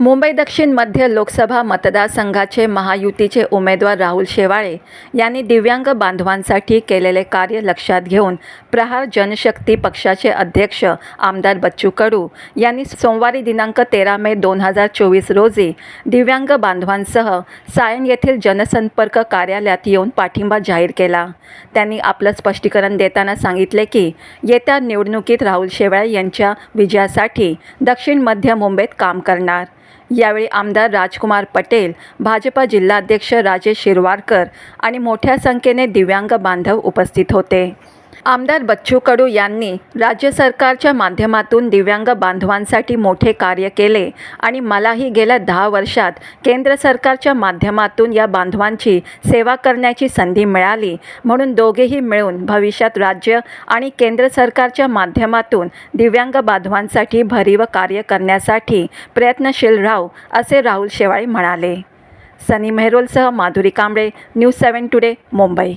मुंबई दक्षिण मध्य लोकसभा मतदारसंघाचे महायुतीचे उमेदवार राहुल शेवाळे यांनी दिव्यांग बांधवांसाठी केलेले कार्य लक्षात घेऊन प्रहार जनशक्ती पक्षाचे अध्यक्ष आमदार बच्चू कडू यांनी सोमवारी दिनांक तेरा मे दोन हजार चोवीस रोजी दिव्यांग बांधवांसह सायन येथील जनसंपर्क कार्यालयात येऊन पाठिंबा जाहीर केला. त्यांनी आपलं स्पष्टीकरण देताना सांगितले की येत्या निवडणुकीत राहुल शेवाळे यांच्या विजयासाठी दक्षिण मध्य मुंबईत काम करणार. यावेळी आमदार राजकुमार पटेल भाजपा जिल्हाध्यक्ष राजेश शिरवाडकर आणि मोठ्या संख्येने दिव्यांग बांधव उपस्थित होते. आमदार बच्चू कडू यांनी राज्य सरकारच्या माध्यमातून दिव्यांग बांधवांसाठी मोठे कार्य केले आणि मलाही गेल्या दहा वर्षात केंद्र सरकारच्या माध्यमातून या बांधवांची सेवा करण्याची संधी मिळाली. म्हणून दोघेही मिळून भविष्यात राज्य आणि केंद्र सरकारच्या माध्यमातून दिव्यांग बांधवांसाठी भरीव कार्य करण्यासाठी प्रयत्नशील राहू असे राहुल शेवाळे म्हणाले. Sunny मेहरोलसह Madhuri Kamble news seven today Mumbai.